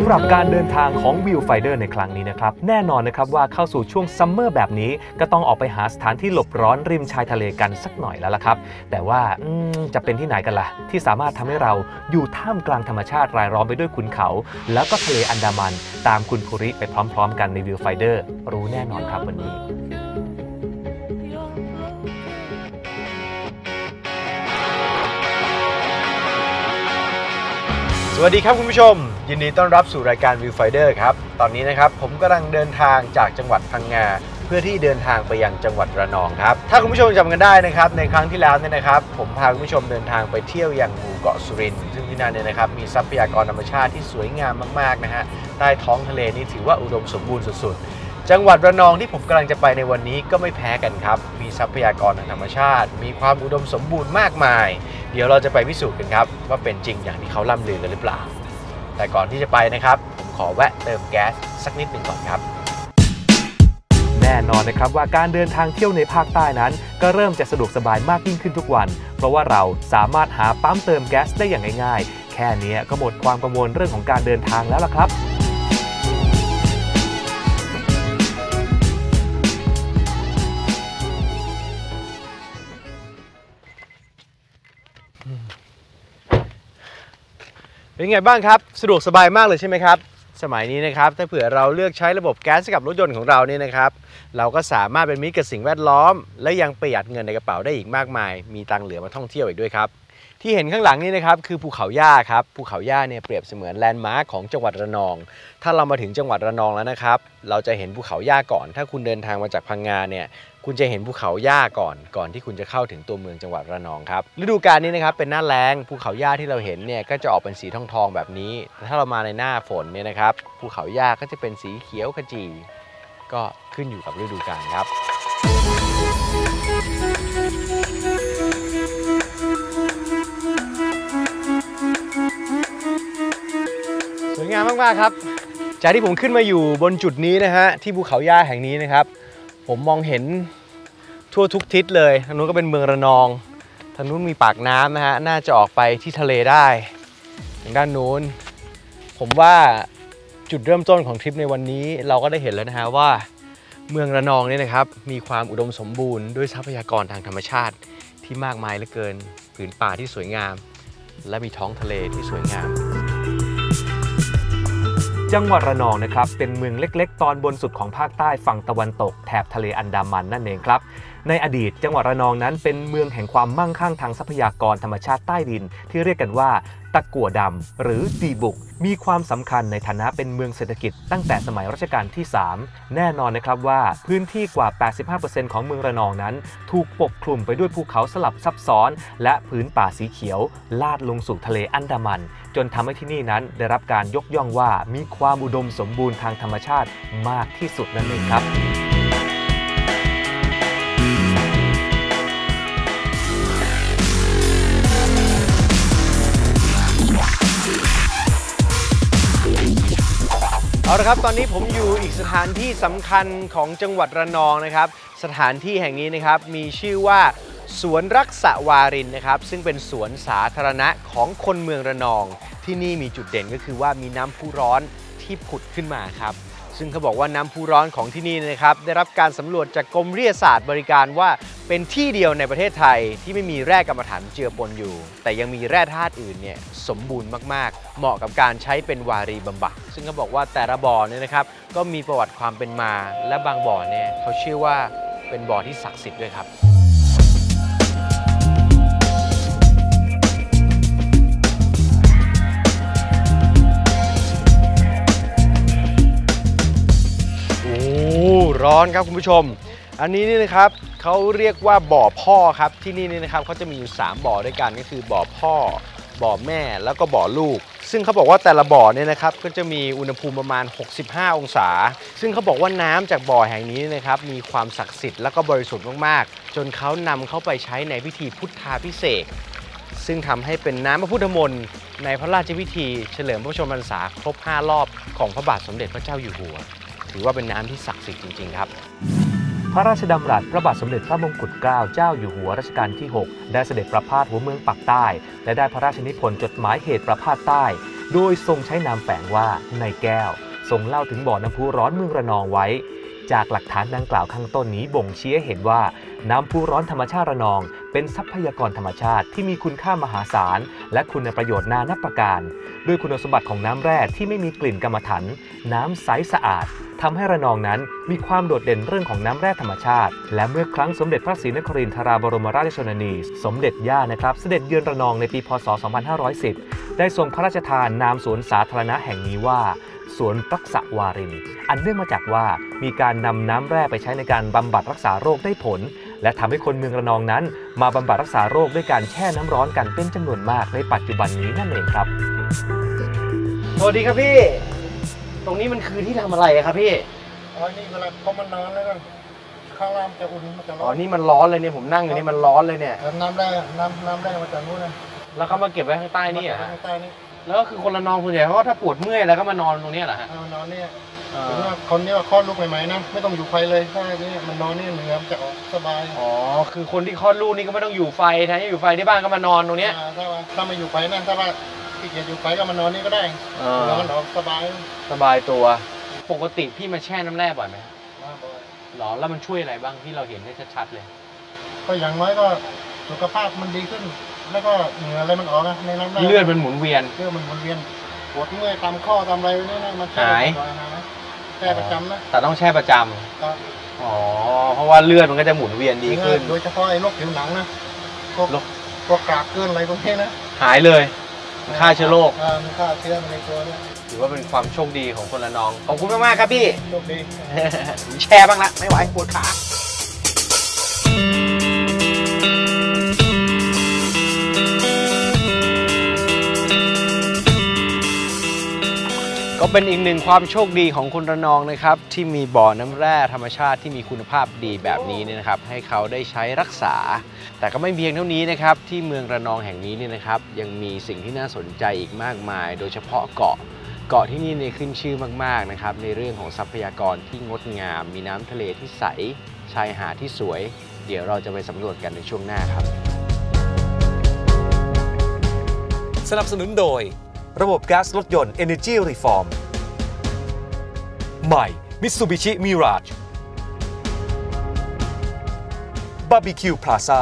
สำหรับการเดินทางของวิวไฟเดอร์ในครั้งนี้นะครับ แน่นอนนะครับว่าเข้าสู่ช่วงซัมเมอร์แบบนี้ ก็ต้องออกไปหาสถานที่หลบร้อนริมชายทะเลกันสักหน่อยแล้วล่ะครับ แต่ว่าจะเป็นที่ไหนกันล่ะ ที่สามารถทำให้เราอยู่ท่ามกลางธรรมชาติรายล้อมไปด้วยขุนเขา แล้วก็ทะเลอันดามัน ตามคุณภูริไปพร้อม ๆ กันในวิวไฟเดอร์รู้แน่นอนครับวันนี้ สวัสดีครับคุณผู้ชม ยินดีต้อนรับสู่รายการวิวไฟเดอร์ครับ ตอนนี้นะครับผมกำลังเดินทางจากจังหวัดพังงา เพื่อที่เดินทางไปยังจังหวัดระนองครับ ถ้าคุณผู้ชมจำกันได้นะครับในครั้งที่แล้วเนี่ยนะครับ ผมพาคุณผู้ชมเดินทางไปเที่ยวยังหมู่เกาะสุรินทร์ซึ่งที่นั่นเนี่ยนะครับมีทรัพยากรธรรมชาติที่สวยงามมากๆนะฮะใต้ท้องทะเลนี่ถือว่าอุดมสมบูรณ์สุดๆ จังหวัดระนองที่ผมกำลังจะไปในวันนี้ก็ไม่แพ้กันครับ มีทรัพยากรทางธรรมชาติ มีความอุดมสมบูรณ์มากมาย เดี๋ยวเราจะไปพิสูจน์กันครับ ว่าเป็นจริงอย่างที่เขาล่ำลือกันหรือเปล่า แต่ก่อนที่จะไปนะครับ ผมขอแวะเติมแก๊สสักนิดหนึ่งก่อนครับ แน่นอนนะครับว่าการเดินทางเที่ยวในภาคใต้นั้น ก็เริ่มจะสะดวกสบายมากยิ่งขึ้นทุกวัน เพราะว่าเราสามารถหาปั๊มเติมแก๊สได้อย่างง่ายๆ แค่นี้ก็หมดความกังวลเรื่องของการเดินทางแล้วล่ะครับ เป็นไงบ้างครับ สะดวกสบายมากเลยใช่ไหมครับ สมัยนี้นะครับถ้าเผื่อเราเลือกใช้ระบบแก๊สกับรถยนต์ของเราเนี่ยนะครับ เราก็สามารถเป็นมิตรกับสิ่งแวดล้อม และยังประหยัดเงินในกระเป๋าได้อีกมากมาย มีตังเหลือมาท่องเที่ยวอีกด้วยครับ ที่เห็นข้างหลังนี่นะครับคือภูเขาย่าครับภูเขาย่าเนี่ยเปรียบเสมือนแลนด์มาร์คของจังหวัดระนอง ถ้าเรามาถึงจังหวัดระนองแล้วนะครับเราจะเห็นภูเขาย่าก่อน ถ้าคุณเดินทางมาจากพังงาเนี่ยคุณจะเห็นภูเขาย่าก่อน ก่อนที่คุณจะเข้าถึงตัวเมืองจังหวัดระนองครับฤดูกาลนี้นะครับเป็นหน้าแล้งภูเขาย่าที่เราเห็นเนี่ยก็จะออกเป็นสีทองทองๆแบบนี้ถ้าเรามาในหน้าฝนเนี่ยนะครับภูเขาย่าก็จะเป็นสีเขียวขจีก็ขึ้นอยู่กับฤดูกาลครับ มมากๆครับ จากที่ผมขึ้นมาอยู่บนจุดนี้นะฮะที่ภูเขาย่าแห่งนี้นะครับ ผมมองเห็นทั่วทุกทิศเลยทางนู้นก็เป็นเมืองระนองทางนู้นมีปากน้ำนะฮะน่าจะออกไปที่ทะเลได้ทางด้านนู้น ผมว่าจุดเริ่มต้นของทริปในวันนี้เราก็ได้เห็นแล้วนะฮะว่า เมืองระนองเนี่ยนะครับ มีความอุดมสมบูรณ์ด้วยทรัพยากรทางธรรมชาติที่มากมายเหลือเกินผืนป่าที่สวยงาม และมีท้องทะเลที่สวยงาม จังหวัดระนองนะครับเป็นเมืองเล็ก ๆ ตอนบนสุดของภาคใต้ฝั่งตะวันตก แถบทะเลอันดามันนั่นเองครับในอดีตจังหวัดระนองนั้นเป็นเมืองแห่งความมั่งคั่งทางทรัพยากรธรรมชาติใต้ดิน ที่เรียกกันว่าตะกั่วดำหรือดีบุก มีความสำคัญในฐานะเป็นเมืองเศรษฐกิจตั้งแต่สมัยรัชกาลที่ 3 แน่นอนนะครับว่าพื้นที่กว่า 85%ของเมืองระนองนั้น ถูกปกคลุมไปด้วยภูเขาสลับซับซ้อน และพื้นป่าสีเขียว ลาดลงสู่ทะเลอันดามัน จนทำให้ที่นี่นั้นได้รับการยกย่องว่ามีความอุดมสมบูรณ์ทางธรรมชาติมากที่สุดนั่นเองครับ เอาละครับตอนนี้ผมอยู่อีกสถานที่สำคัญของจังหวัดระนองนะครับ สถานที่แห่งนี้นะครับมีชื่อว่าสวนรักษาวารินนะครับ ซึ่งเป็นสวนสาธารณะของคนเมืองระนอง ที่นี่มีจุดเด่นก็คือว่ามีน้ำพุร้อนที่ผุดขึ้นมาครับ ซึ่งเขาบอกว่าน้ำพุร้อนของที่นี่นะครับ ได้รับการสำรวจจากกรมวิทยาศาสตร์บริการว่าเป็นที่เดียวในประเทศไทยที่ไม่มีแร่กรรมฐานเจือปนอยู่ แต่ยังมีแร่ธาตุอื่นเนี่ยสมบูรณ์มากๆ เหมาะกับการใช้เป็นวารีบำบัด ซึ่งเขาบอกว่าแต่ละบ่อเนี่ยนะครับก็มีประวัติความเป็นมา และบางบ่อเนี่ยเขาเชื่อว่าเป็นบ่อที่ศักดิ์สิทธิ์ด้วยครับ ร้อนครับคุณผู้ชม อันนี้นี่นะครับเขาเรียกว่าบ่อพ่อครับที่นี่นี่นะครับเขาจะมีอยู่ 3 บ่อด้วยกันก็คือบ่อพ่อ บ่อแม่แล้วก็บ่อลูก ซึ่งเขาบอกว่าแต่ละบ่อเนี่ยนะครับก็จะมีอุณหภูมิประมาณ 65 องศา ซึ่งเขาบอกว่าน้ำจากบ่อแห่งนี้นะครับมีความศักดิ์สิทธิ์แล้วก็บริสุทธิ์มากๆ จนเขานำเข้าไปใช้ในพิธีพุทธาพิเศษซึ่งทำให้เป็นน้ำพระพุทธมนต์ในพระราชพิธี เฉลิมพระชนมพรรษาครบ 5 รอบของพระบาทสมเด็จพระเจ้าอยู่หัว ถือว่าเป็นน้ำที่ศักดิ์สิทธิ์จริง ๆ ครับพระราชดำรัสพระบาทสมเด็จพระมงกุฎเกล้าเจ้าอยู่หัวรัชกาลที่ 6 ได้เสด็จประพาสหัวเมืองปักใต้ และได้พระราชนิพนธ์จดหมายเหตุประพาสใต้ โดยทรงใช้นามแฝงว่าในแก้ว ทรงเล่าถึงบ่อน้ำพุร้อนเมืองระนองไว้ จากหลักฐานดังกล่าวข้างต้นนี้บ่งชี้ให้เห็นว่าน้ำพุร้อนธรรมชาติระนอง เป็นทรัพยากรธรรมชาติที่มีคุณค่ามหาศาล และคุณประโยชน์นานับประการ ด้วยคุณสมบัติของน้ำแร่ที่ไม่มีกลิ่นกรรมฐานน้ำใสสะอาดทำให้ระนองนั้นมีความโดดเด่นเรื่องของน้ำแร่ธรรมชาติ และเมื่อครั้งสมเด็จพระศรีนครินทราบรมราชชนนี สมเด็จย่านะครับ เสด็จเยือนระนองในปีพศ 2510 ได้ทรงพระราชทานนามสวนสาธารณะแห่งนี้ว่าสวนรักษาวาริน อันเนื่องมาจากว่ามีการนำน้ำแร่ไปใช้ในการบำบัดรักษาโรคได้ผล และทำให้คนเมืองระนองนั้น มาบำบัดรักษาโรคด้วยการแช่น้ำร้อนกันเป็นจำนวนมากในปัจจุบันนี้นั่นเองครับสวัสดีครับพี่ ตรงนี้มันคือที่ทำอะไรอะครับพี่อ๋อนี่เวลาเขามันนอนแล้วก็ข้างล่างมันจะอุ่นมันจะร้อ๋ออนนี่มันร้อนเลยเนี่ยผมนั่งอยู่นี่มันร้อนเลยเนี่ยแล้วน้ำแร่น้ำน้ำแร่มาจากนู้นนะแล้วเขามาเก็บไว้ข้างใต้นี่เหรอมาฮะจากข้างใต้นี่ แล้วก็คือคนละนองส่วนใหญ่เขาก็ถ้าปวดเมื่อยแล้วก็มานอนตรงเนี้ยเหรอฮะ เอามันนอนเนี่ยเอถึงอว่าคนนี้ว่าคลอดลูกใหม่ๆนะไม่ต้องอยู่ไฟเลยถ้านี่มันนอนนี่เหนือมันจะออกสบายอ๋อ คือคนที่คลอดลูกนี่ก็ไม่ต้องอยู่ไฟแทนที่อยู่ไฟที่บ้านก็มานอนตรงเนี้ย อ่าถ้าว่าถ้าไม่อยู่ไฟนะถ้าว่าขี้เกียจอยู่ไฟก็มานอนนี่ก็ได้เออนอนออกสบายสบายตัว ปกติพี่มาแช่น้ำแร่บ่อยไหมมากเลยหรอ แล้วมันช่วยอะไรบ้างที่เราเห็นได้ชัดๆเลย ก็อย่างน้อยก็สุขภาพมันดีขึ้น แล้วก็เหงื่ออะไรมันออกนะในน้ำแร่เลือดมันหมุนเวียน เลือดมันวนเวียนปวดเมื่อยตามข้อตามอะไรไว้นี่นะมันแช่หายบ่อยๆนะแช่ประจำนะแต่ต้องแช่ประจำก็อ๋อเพราะว่าเลือดมันก็จะหมุนเวียนดีขึ้น โดยเฉพาะไอ้โรคผิวหนังนะพวกโรค พวกกากเกินอะไรพวกนี้นะหายเลยมันฆ่าเชื้อโรคามันฆ่าเชื้อในตัวเนี่ยถือว่าเป็นความโชคดีของคนละนองขอบคุณมากๆครับพี่ โชคดี ผมแชร์บ้างละไม่ไหวปวดขา ก็เป็นอีกหนึ่งความโชคดีของคนระนองนะครับ ที่มีบ่อน้ำแร่ธรรมชาติที่มีคุณภาพดีแบบนี้เนี่ยนะครับ ให้เขาได้ใช้รักษา แต่ก็ไม่เพียงเท่านี้นะครับ ที่เมืองระนองแห่งนี้เนี่ยนะครับ ยังมีสิ่งที่น่าสนใจอีกมากมาย โดยเฉพาะเกาะเกาะที่นี่เนี่ยขึ้นชื่อมากๆนะครับในเรื่องของทรัพยากรที่งดงาม มีน้ำทะเลที่ใสชายหาดที่สวย เดี๋ยวเราจะไปสำรวจกันในช่วงหน้าครับ สนับสนุนโดย ระบบแก๊สรถยนต์ Energy Reform ใหม่ Mitsubishi Mirage Barbecue Plaza